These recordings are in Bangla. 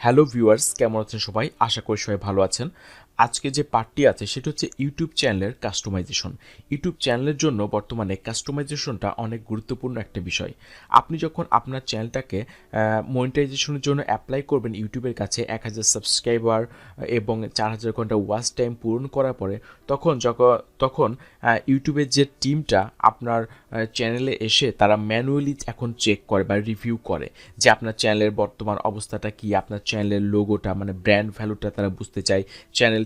হ্যালো ভিউয়ার্স কেমন আছেন সবাই? আশা করি সবাই ভালো আছেন। আজকে যে পার্টটি আছে, সেটা হচ্ছে ইউটিউব চ্যানেলের কাস্টমাইজেশন ইউটিউব চ্যানেলের জন্য বর্তমানে কাস্টমাইজেশনটা অনেক গুরুত্বপূর্ণ একটা বিষয়। আপনি যখন আপনার চ্যানেলটাকে মনিটাইজেশনের জন্য অ্যাপ্লাই করবেন ইউটিউবের কাছে, এক হাজার সাবস্ক্রাইবার এবং চার হাজার ঘণ্টা ওয়াচ টাইম পূরণ করার পরে, তখন যখন তখন ইউটিউবের যে টিমটা আপনার চ্যানেলে এসে তারা ম্যানুয়ালি এখন চেক করে বা রিভিউ করে যে আপনার চ্যানেলের বর্তমান অবস্থাটা কি, আপনার চ্যানেলের লোগোটা মানে ব্র্যান্ড ভ্যালুটা তারা বুঝতে চায়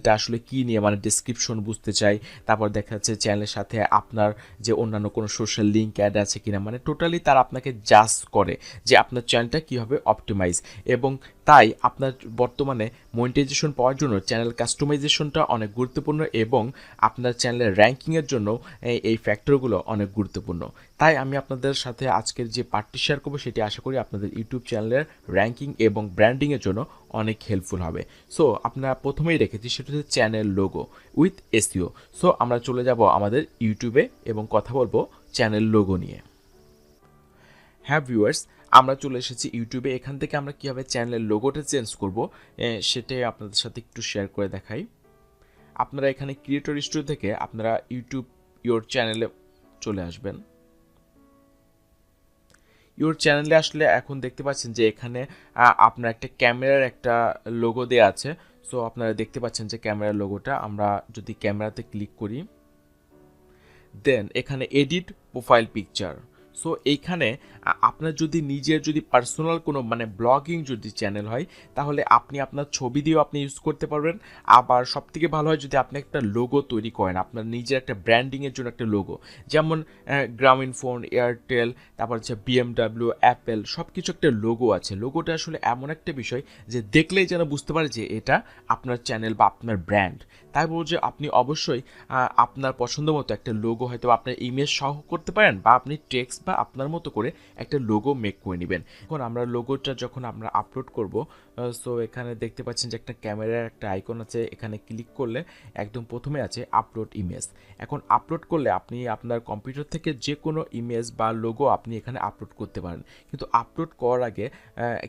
চ্যানেলটা আসলে কি নিয়ে মানে ডিসক্রিপশন বুঝতে চায় তারপর দেখা যাচ্ছে চ্যানেলের সাথে আপনার যে অন্যান্য কোনো সোশ্যাল লিঙ্ক অ্যাড আছে কিনা মানে টোটালি তারা আপনাকে জাজ করে যে আপনার চ্যানেলটা কীভাবে অপটিমাইজ এবং তাই আপনার বর্তমানে মনিটাইজেশন পাওয়ার জন্য চ্যানেল কাস্টমাইজেশনটা অনেক গুরুত্বপূর্ণ এবং আপনার চ্যানেলের র্যাঙ্কিংয়ের জন্য এই ফ্যাক্টরগুলো অনেক গুরুত্বপূর্ণ। তাই আমি আপনাদের সাথে আজকের যে পার্টটি শেয়ার করব, সেটি আশা করি আপনাদের ইউটিউব চ্যানেলের র্যাঙ্কিং এবং ব্র্যান্ডিংয়ের জন্য অনেক হেল্পফুল হবে। সো আপনারা প্রথমেই রেখেছি, সেটা হচ্ছে চ্যানেল লোগো উইথ এসিও সো আমরা চলে যাব আমাদের ইউটিউবে এবং কথা বলব চ্যানেল লোগো নিয়ে। হ্যাঁ ভিউয়ার্স আমরা চলে এসেছি ইউটিউবে। এখান থেকে আমরা কীভাবে চ্যানেলের লোগোটা চেঞ্জ করব সেটাই আপনাদের সাথে একটু শেয়ার করে দেখাই। আপনারা এখানে ক্রিয়েটর স্টুডিও থেকে আপনারা ইউটিউব ইওর চ্যানেলে চলে আসবেন। ইওর চ্যানেলে আসলে এখন দেখতে পাচ্ছেন যে এখানে আপনার একটা ক্যামেরার একটা লোগো দেওয়া আছে। সো আপনারা দেখতে পাচ্ছেন যে ক্যামেরার লোগোটা আমরা যদি ক্যামেরাতে ক্লিক করি দেন এখানে এডিট প্রোফাইল পিকচার সো এইখানে আপনার যদি নিজের যদি পার্সোনাল কোনো মানে ব্লগিং যদি চ্যানেল হয়, তাহলে আপনি আপনার ছবি দিয়েও আপনি ইউজ করতে পারবেন। আবার সব থেকে ভালো হয় যদি আপনি একটা লোগো তৈরি করেন, আপনার নিজের একটা ব্র্যান্ডিংয়ের জন্য একটা লোগো যেমন গ্রামীণ ফোন এয়ারটেল তারপর হচ্ছে বিএমডাব্লিউ অ্যাপেল সব কিছু একটা লোগো আছে। লোগোটা আসলে এমন একটা বিষয় যে দেখলেই যেন বুঝতে পারে যে এটা আপনার চ্যানেল বা আপনার ব্র্যান্ড তাই বলব যে আপনি অবশ্যই আপনার পছন্দ মতো একটা লোগো হয়তো আপনার ইমেজ সহ করতে পারেন বা আপনি টেক্সট বা আপনার মতো করে একটা লোগো মেক করে নেবেন। এখন আমরা লোগোটা যখন আমরা আপলোড করব সো এখানে দেখতে পাচ্ছেন যে একটা ক্যামেরার একটা আইকন আছে, এখানে ক্লিক করলে একদম প্রথমে আছে আপলোড ইমেজ এখন আপলোড করলে আপনি আপনার কম্পিউটার থেকে যে কোনো ইমেজ বা লোগো আপনি এখানে আপলোড করতে পারেন। কিন্তু আপলোড করার আগে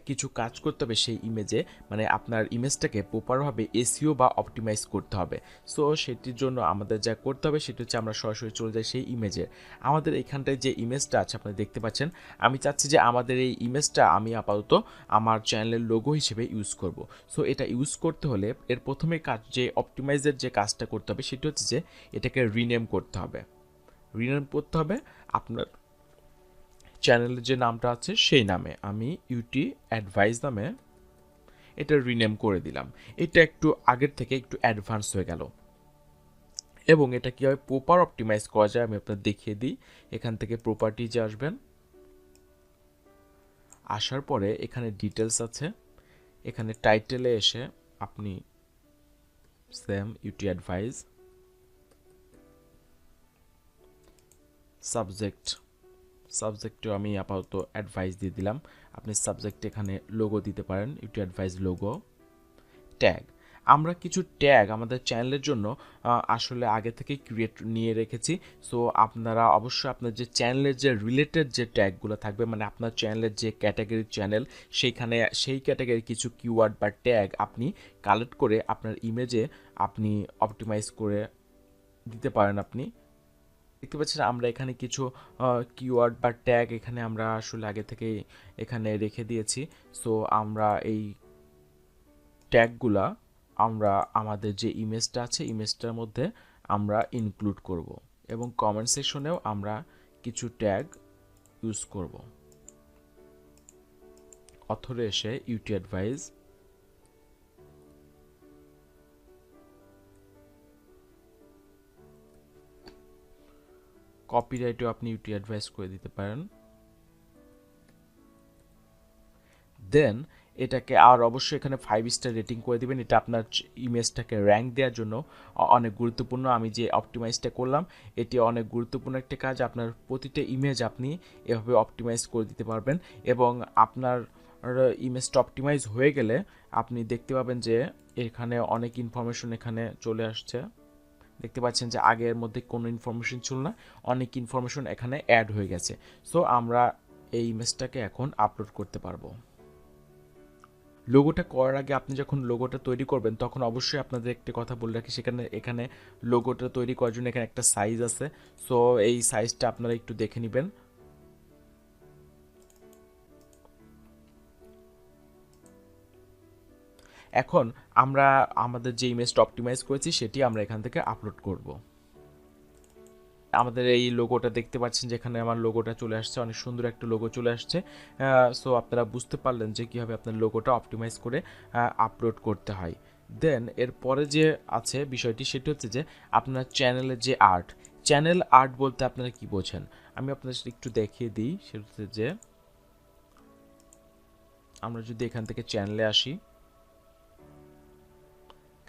কিছু কাজ করতে হবে সেই ইমেজে মানে আপনার ইমেজটাকে প্রপারভাবে এসিও বা অপটিমাইজ করতে হবে। সো সেটির জন্য আমাদের যা করতে হবে, সেটি হচ্ছে আমরা সরাসরি চলে যাই সেই ইমেজে আমাদের এখানটায় যে ইমেজটা আছে আপনারা দেখতে পাচ্ছেন। আমি চাচ্ছি যে আমাদের এই ইমেজটা আমি আপাতত আমার চ্যানেলের লোগো হিসেবে ইউজ করব। সো এটা ইউজ করতে হলে এর প্রথমে কাজ যে অপটিমাইজের যে কাজটা করতে হবে, সেটা হচ্ছে যে এটাকে রিনেম করতে হবে। রিনেম করতে হবে আপনার চ্যানেলের যে নামটা আছে, সেই নামে। আমি ইউটি অ্যাডভাইস নামে এটা রিনেম করে দিলাম। এটা একটু আগের থেকে একটু অ্যাডভান্স হয়ে গেল। এবং এটা কীভাবে প্রপার অপটিমাইজ করা যায় আমি আপনার দেখিয়ে দিই। এখান থেকে প্রপার্টিজে আসবেন। আসার পরে এখানে ডিটেলস আছে। এখানে টাইটেলে এসে আপনি সেম ইউটি অ্যাডভাইস সাবজেক্ট সাবজেক্টে আমি আপাতত অ্যাডভাইস দিয়ে দিলাম। আপনি সাবজেক্ট এখানে লোগো দিতে পারেন ইউটি অ্যাডভাইস লোগো ট্যাগ আমরা কিছু ট্যাগ আমাদের চ্যানেলের জন্য আসলে আগে থেকে ক্রিয়েট নিয়ে রেখেছি। সো আপনারা অবশ্যই আপনার যে চ্যানেলের যে রিলেটেড যে ট্যাগগুলো থাকবে মানে আপনার চ্যানেলের যে ক্যাটাগরির চ্যানেল সেইখানে, সেই ক্যাটাগরি কিছু কিওয়ার্ড বা ট্যাগ আপনি কালেক্ট করে আপনার ইমেজে আপনি অপটিমাইজ করে দিতে পারেন আপনি। দেখতে পাচ্ছেন আমরা এখানে কিছু কিওয়ার্ড বা ট্যাগ এখানে আমরা আসলে আগে থেকে এখানে রেখে দিয়েছি। সো আমরা এই ট্যাগগুলা আমরা আমাদের যে ইমেজটা আছে ইমেজটার মধ্যে আমরা ইনক্লুড করব এবং কমেন্ট সেকশনেও আমরা কিছু ট্যাগ ইউজ করব। অথরে এসে ইউটি অ্যাডভাইস কপিরাইটও আপনি ইউটি অ্যাডভাইস করে দিতে পারেন। দেন এটাকে আর অবশ্যই এখানে ফাইভ স্টার রেটিং করে দিবেন। এটা আপনার ইমেজটাকে র্যাঙ্ক দেওয়ার জন্য অনেক গুরুত্বপূর্ণ। আমি যে অপটিমাইজটা করলাম, এটি অনেক গুরুত্বপূর্ণ একটা কাজ। আপনার প্রতিটা ইমেজ আপনি এভাবে অপটিমাইজ করে দিতে পারবেন এবং আপনার ইমেজটা অপটিমাইজ হয়ে গেলে আপনি দেখতে পাবেন যে এখানে অনেক ইনফরমেশন এখানে চলে আসছে। দেখতে পাচ্ছেন যে আগের মধ্যে কোনো ইনফরমেশন ছিল না, অনেক ইনফরমেশন এখানে অ্যাড হয়ে গেছে। সো আমরা এই ইমেজটাকে এখন আপলোড করতে পারব। লোগোটা করার আগে আপনি যখন লোগোটা তৈরি করবেন, তখন অবশ্যই আপনাদের একটি কথা বলে রাখি, সেখানে, এখানে লোগোটা তৈরি করার জন্য এখানে একটা সাইজ আছে। সো এই সাইজটা আপনারা একটু দেখে নেবেন। এখন আমরা, আমাদের যে ইমেজটা অপটিমাইজ করেছি, সেটি আমরা এখান থেকে আপলোড করব। আমাদের এই লোগোটা দেখতে পাচ্ছেন যেখানে আমার লোগোটা চলে আসছে। অনেক সুন্দর একটা লোগো চলে আসছে। সো আপনারা বুঝতে পারলেন যে কীভাবে আপনার লোগোটা অপটিমাইজ করে আপলোড করতে হয়। দেন এরপরে যে আছে বিষয়টি সেটি হচ্ছে যে আপনার চ্যানেলের যে আর্ট চ্যানেল আর্ট বলতে আপনারা কি বোঝেন? আমি আপনাদের একটু দেখিয়ে দিই। সেটা হচ্ছে যে আমরা যদি এখান থেকে চ্যানেলে আসি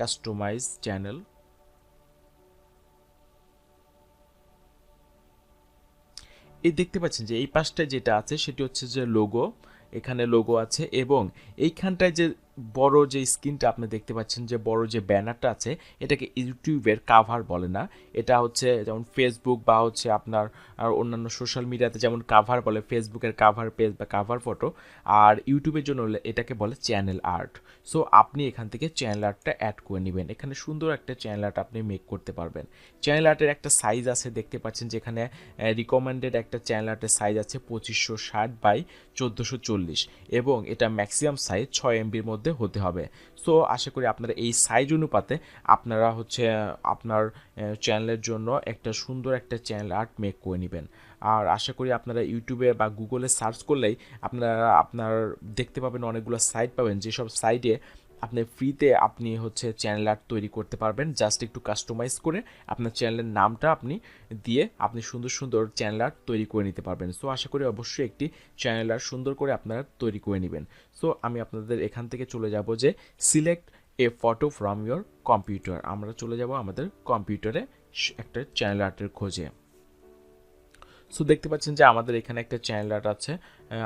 কাস্টমাইজ চ্যানেল এই দেখতে পাচ্ছেন যে এই পাশটায় যেটা আছে সেটি হচ্ছে যে লোগো এখানে লোগো আছে এবং এইখানটায় যে বড় যে স্ক্রিনটা আপনি দেখতে পাচ্ছেন, যে বড় যে ব্যানারটা আছে, এটাকে ইউটিউবের কাভার বলে না। এটা হচ্ছে যেমন ফেসবুক বা হচ্ছে আপনার আর অন্যান্য সোশ্যাল মিডিয়াতে যেমন কাভার বলে ফেসবুকের কাভার পেজ বা কাভার ফটো আর ইউটিউবের জন্য এটাকে বলে চ্যানেল আর্ট সো আপনি এখান থেকে চ্যানেল আর্টটা অ্যাড করে নেবেন। এখানে সুন্দর একটা চ্যানেল আর্ট আপনি মেক করতে পারবেন। চ্যানেল আর্টের একটা সাইজ আছে, দেখতে পাচ্ছেন যেখানে রিকমেন্ডেড একটা চ্যানেল আর্টের সাইজ আছে পঁচিশশো ষাট বাই চোদ্দোশো চল্লিশ এবং এটা ম্যাক্সিমাম সাইজ ছয় এমবির মধ্যে হতে হবে। সো আশা করি আপনারা এই সাইজ অনুপাতে আপনারা হচ্ছে, আপনার চ্যানেলের জন্য একটা সুন্দর একটা চ্যানেল আর্ট মেক করে নেবেন। আর আশা করি আপনারা ইউটিউবে বা গুগলে সার্চ করলেই আপনারা, আপনার দেখতে পাবেন অনেকগুলো সাইট পাবেন। যেসব সাইটে আপনি ফ্রিতে আপনি হচ্ছে চ্যানেল আর্ট তৈরি করতে পারবেন। জাস্ট একটু কাস্টমাইজ করে আপনার চ্যানেলের নামটা আপনি দিয়ে আপনি সুন্দর সুন্দর চ্যানেল আর্ট তৈরি করে নিতে পারবেন। সো আশা করি অবশ্যই একটি চ্যানেল আর্ট সুন্দর করে আপনারা তৈরি করে নেবেন। সো আমি আপনাদের এখান থেকে চলে যাব যে select a photo from your computer আমরা চলে যাব আমাদের কম্পিউটারে একটা চ্যানেল আর্টের খোঁজে। সো দেখতে পাচ্ছেন যে আমাদের এখানে একটা চ্যানেল আর্ট আছে।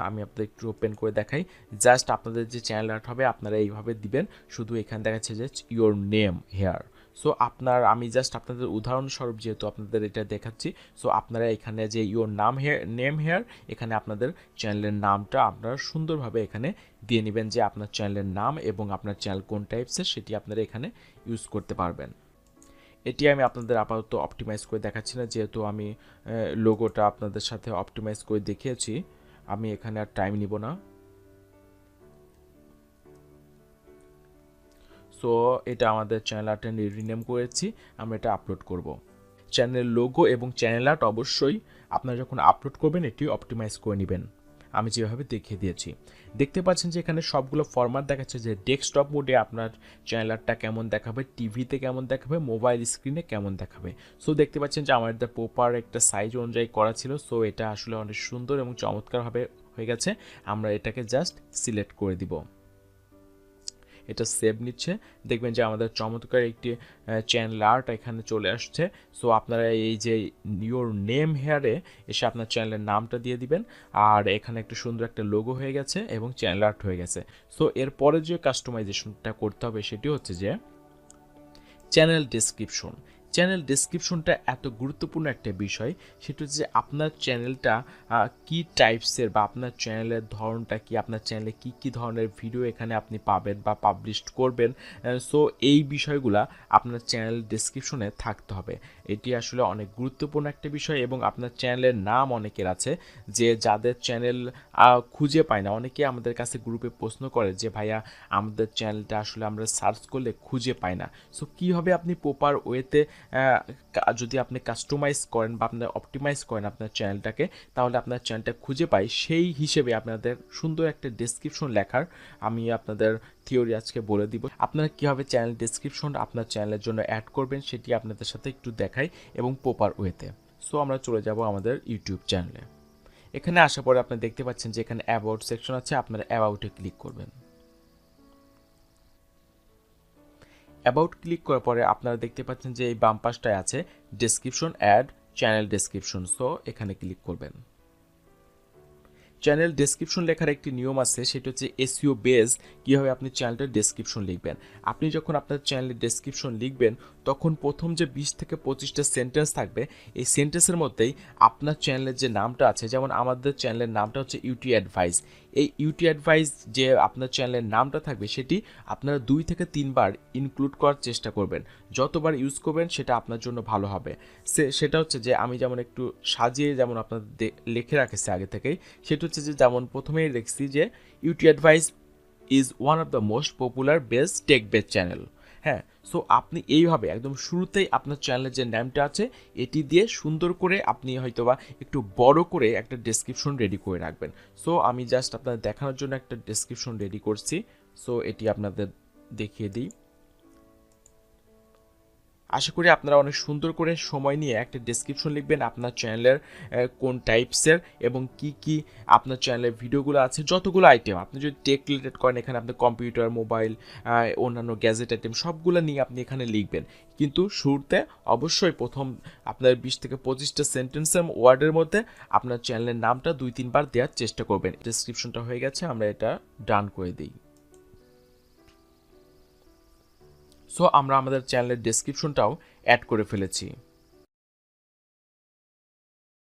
আমি আপনাদের একটু ওপেন করে দেখাই। জাস্ট আপনাদের যে চ্যানেল আর্ট হবে, আপনারা এইভাবে দিবেন। শুধু এখানে দেখাচ্ছে যে ইওর নেম হেয়ার সো আপনার, আমি জাস্ট আপনাদের উদাহরণস্বরূপ যেহেতু আপনাদের এটা দেখাচ্ছি সো আপনারা এখানে যে ইওর নাম হেয়ার নেম হেয়ার এখানে আপনাদের চ্যানেলের নামটা আপনারা সুন্দরভাবে এখানে দিয়ে নেবেন যে আপনার চ্যানেলের নাম এবং আপনার চ্যানেল কোন টাইপসের সেটি আপনারা এখানে ইউজ করতে পারবেন। এটি আমি আপনাদের আপাতত অপটিমাইজ করে দেখাচ্ছি না, যেহেতু আমি লোগোটা আপনাদের সাথে অপটিমাইজ করে দেখিয়েছি। আমি এখানে আর টাইম নিব না। সো এটা আমাদের চ্যানেল আর্টে রিনেম করেছি, আমরা এটা আপলোড করব। চ্যানেল লোগো এবং চ্যানেল আর্ট অবশ্যই আপনারা যখন আপলোড করবেন এটি অপটিমাইজ করে নেবেন। আমি যেভাবে দেখিয়ে দিয়েছি। দেখতে পাচ্ছেন যে এখানে সবগুলো ফরম্যাট দেখাচ্ছে যে ডেস্কটপ মোডে আপনার চ্যানেলারটা কেমন দেখাবে টিভিতে কেমন দেখাবে মোবাইল স্ক্রিনে কেমন দেখাবে। সো দেখতে পাচ্ছেন যে আমাদের প্রপার একটা সাইজ অনুযায়ী করা ছিল। সো এটা আসলে অনেক সুন্দর এবং চমৎকারভাবে হয়ে গেছে। আমরা এটাকে জাস্ট সিলেক্ট করে দিব। এটা সেভ নিচ্ছে। দেখবেন যে আমাদের চমৎকার একটি চ্যানেল আর্ট এখানে চলে আসছে। সো আপনারা এই যে ইউর নেম হেয়ারে এসে আপনার চ্যানেলের নামটা দিয়ে দিবেন। আর এখানে একটা সুন্দর একটা লোগো হয়ে গেছে এবং চ্যানেল আর্ট হয়ে গেছে। সো এরপরে যে কাস্টমাইজেশনটা করতে হবে সেটি হচ্ছে যে চ্যানেল ডিসক্রিপশন চ্যানেল ডিসক্রিপশনটা এত গুরুত্বপূর্ণ একটা বিষয়, সেটা হচ্ছে আপনার চ্যানেলটা কি টাইপসের বা আপনার চ্যানেলের ধরনটা কি, আপনার চ্যানেলে কি কি ধরনের ভিডিও এখানে আপনি পাবেন বা পাবলিশ করবেন সো এই বিষয়গুলা আপনার চ্যানেল ডিসক্রিপশনে থাকতে হবে। এটি আসলে অনেক গুরুত্বপূর্ণ একটা বিষয় এবং আপনার চ্যানেলের নাম অনেকের আছে যে যাদের চ্যানেল খুঁজে পায় না। অনেকে আমাদের কাছে গ্রুপে প্রশ্ন করে যে, ভাইয়া, আমাদের চ্যানেলটা আসলে আমরা সার্চ করলে খুঁজে পাই না। সো কীভাবে আপনি প্রপার ওয়েতে যদি আপনি কাস্টমাইজ করেন বা আপনার অপটিমাইজ করেন আপনার চ্যানেলটাকে তাহলে আপনার চ্যানেলটা খুঁজে পাই। সেই হিসেবে আপনাদের সুন্দর একটা ডেসক্রিপশন লেখার আমি আপনাদের থিওরি আজকে বলে দিব। আপনারা কীভাবে চ্যানেল ডেসক্রিপশন আপনার চ্যানেলের জন্য অ্যাড করবেন সেটি আপনাদের সাথে একটু দেখাই এবং প্রপার ওয়েতে সো আমরা চলে যাব আমাদের ইউটিউব চ্যানেলে এখানে আসার পরে আপনি দেখতে পাচ্ছেন যে এখানে অ্যাবাউট সেকশন আছে, আপনারা অ্যাবাউটে ক্লিক করবেন। অ্যাবাউট ক্লিক করার পরে আপনারা দেখতে পাচ্ছেন যে এই বাম পাশটায় আছে description add channel description so এখানে ক্লিক করবেন। চ্যানেল ডেসক্রিপশন লেখার একটি নিয়ম আছে, সেটা হচ্ছে এসিও বেস কীভাবে আপনি চ্যানেলটার ডেসক্রিপশন লিখবেন? আপনি যখন আপনার চ্যানেলের ডেসক্রিপশন লিখবেন তখন প্রথম যে বিশ থেকে পঁচিশটা সেন্টেন্স থাকবে, এই সেন্টেন্সের মধ্যেই আপনার চ্যানেলের যে নামটা আছে, যেমন আমাদের চ্যানেলের নামটা হচ্ছে ইউটি অ্যাডভাইস এই ইউটি অ্যাডভাইস যে আপনার চ্যানেলের নামটা থাকবে, সেটি আপনারা দুই থেকে তিনবার ইনক্লুড করার চেষ্টা করবেন। যতবার ইউজ করবেন, সেটা আপনার জন্য ভালো হবে। সে, সেটা হচ্ছে যে আমি যেমন একটু সাজিয়ে যেমন আপনাদের লিখে রাখেছি আগে থেকেই, সেটা হচ্ছে যে যেমন প্রথমেই দেখছি যে UT advice is one of the most popular best tech base channel হ্যাঁ সো আপনি এইভাবে একদম শুরুতেই আপনার চ্যানেলের যে নামটা আছে, এটি দিয়ে সুন্দর করে আপনি হয়তোবা একটু বড় করে একটা ডেসক্রিপশন রেডি করে রাখবেন। সো আমি জাস্ট আপনাদের দেখানোর জন্য একটা ডেসক্রিপশন রেডি করছি। সো এটি আপনাদের দেখিয়ে দিই। আশা করি আপনারা অনেক সুন্দর করে সময় নিয়ে একটা ডেসক্রিপশন লিখবেন আপনার চ্যানেলের কোন টাইপসের এবং কি কি আপনার চ্যানেলের ভিডিওগুলো আছে, যতগুলো আইটেম আপনি যদি টেক রিলেটেড করেন, এখানে আপনি কম্পিউটার মোবাইল অন্যান্য গ্যাজেট আইটেম সবগুলো নিয়ে আপনি এখানে লিখবেন। কিন্তু শুরুতে অবশ্যই প্রথম আপনার বিশ থেকে পঁচিশটা সেন্টেন্সের ওয়ার্ডের মধ্যে আপনার চ্যানেলের নামটা দুই তিনবার দেওয়ার চেষ্টা করবেন। ডেসক্রিপশনটা হয়ে গেছে, আমরা এটা ডান করে দিই। সো আমরা আমাদের চ্যানেলের ডেসক্রিপশনটাও অ্যাড করে ফেলেছি।